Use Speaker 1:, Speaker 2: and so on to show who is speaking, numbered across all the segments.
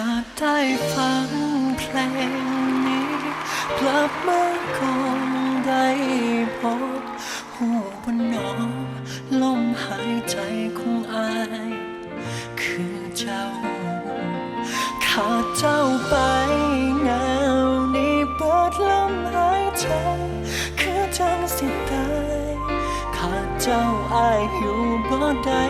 Speaker 1: ากได้ฟังเพลงนี้กลับมาก่อนได้พบหูบนนอลมหายใจของอาย คือเจ้า ขาดเจ้าไปเงานี้เปิดลมหายใจ คือจังสิตาย ขาดเจ้าอายอยู่บ่ได้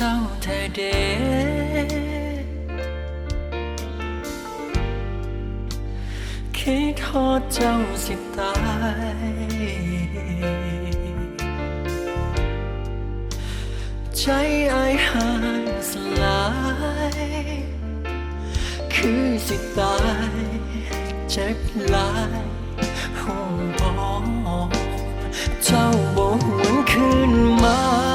Speaker 1: ทอดเจ้าแต่เด็กคิดทอดเจ้าสิตาย ใจอายหายสลาย คือสิตายเจ็บหลายหูบอกเจ้าบ่หวนคืนมา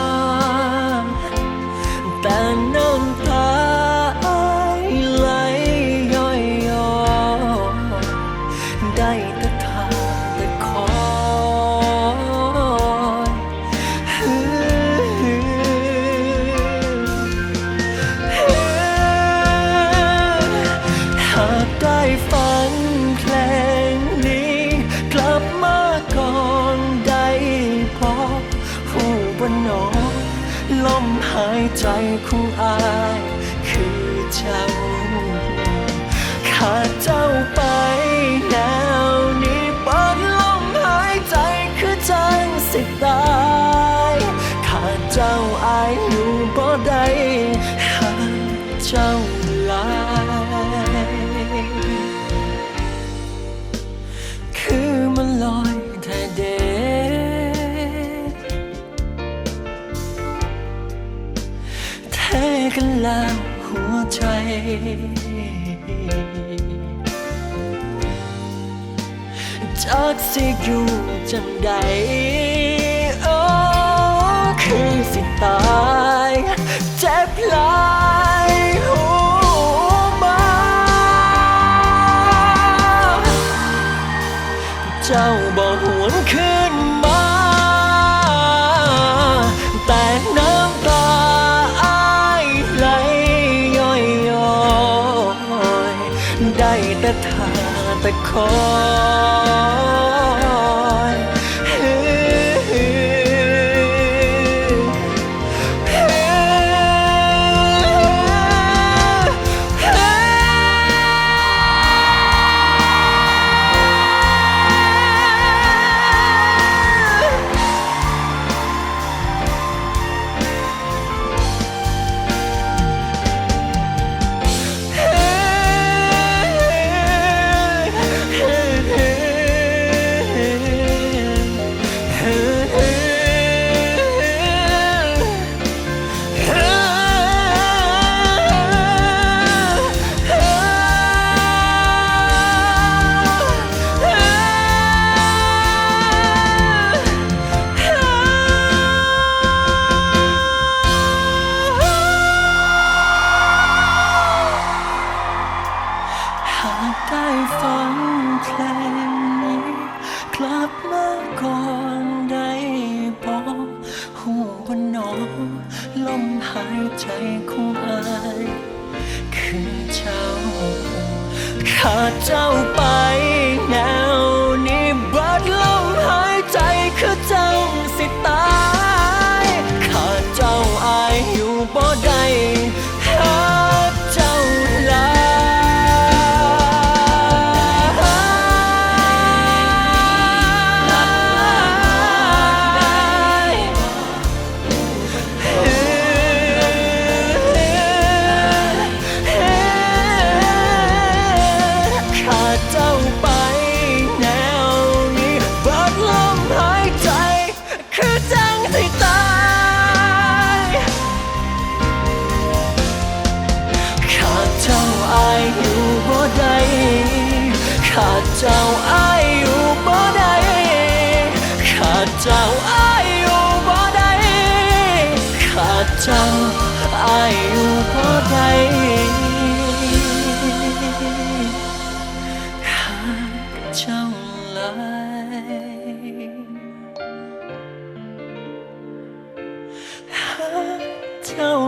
Speaker 1: ก่อนได้พบผู้บนนอลมหายใจของอาย คือเจ้า ขาดเจ้าไป กันแล้วหัวใจ จากสิอยู่จังใดโอ้คือสิตายเจ็บหลายหัวมาเจ้าบอกหวนขึ้นมา ได้แต่ทาแต่ขอ ได้ฟังเพลงนี้ กลับมาก่อนได้บอกหูบนหนอลมหายใจของอายคือเจ้า ขาดเจ้าไป อยู่บ่ได้ขาดเจ้าอายอยู่บ่ได้ขาดเจ้าอายอยู่บ่ได้ขาดเจ้าอายอยู่บ่ได้ขาดเจ้าลาย tell